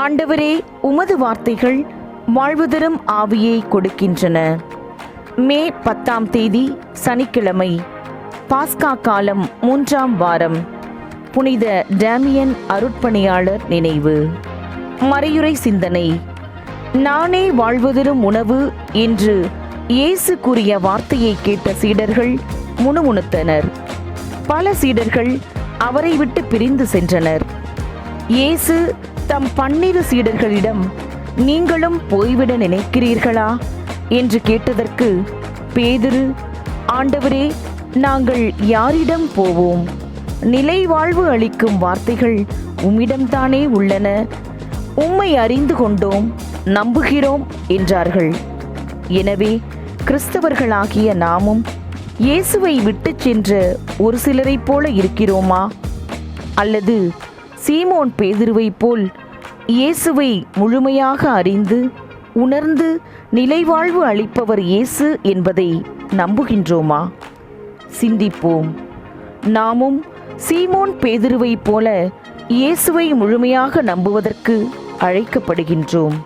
ஆண்டவரே உமது வார்த்தைகள் வாழ்வுதரும் ஆவியை கொடுக்கின்றன. மே பத்தாம் தேதி சனிக்கிழமை பாஸ்கா காலம் மூன்றாம் வாரம். புனித டேமியன் அருட்பணியாளர் நினைவு. மறையுறை சிந்தனை. நானே வாழ்வதரும் உணவு என்று இயேசு கூறிய வார்த்தையை கேட்ட சீடர்கள் முணுமுணுத்தனர். பல சீடர்கள் அவரை விட்டு பிரிந்து சென்றனர். இயேசு தம் பன்னிரு சீடர்களிடம் நீங்களும் போய்விட நினைக்கிறீர்களா? என்று கேட்டதற்கு பேதுரு ஆண்டவரே நாங்கள் யாரிடம் போவோம்? நிலை வாழ்வு அளிக்கும் வார்த்தைகள் உம்மிடம்தானே உள்ளன. உம்மை அறிந்து கொண்டோம் நம்புகிறோம் என்றார்கள். எனவே கிறிஸ்தவர்களாகிய நாமும் இயேசுவை விட்டுச் சென்ற ஒரு சிலரைப் போல இருக்கிறோமா? அல்லது சீமோன் பேதிருவைப் போல் இயேசுவை முழுமையாக அறிந்து உணர்ந்து நிலைவாழ்வு அளிப்பவர் இயேசு என்பதை நம்புகின்றோமா? சிந்திப்போம். நாமும் சீமோன் பேதுருவைப் போல இயேசுவை முழுமையாக நம்புவதற்கு அழைக்கப்படுகின்றோம்.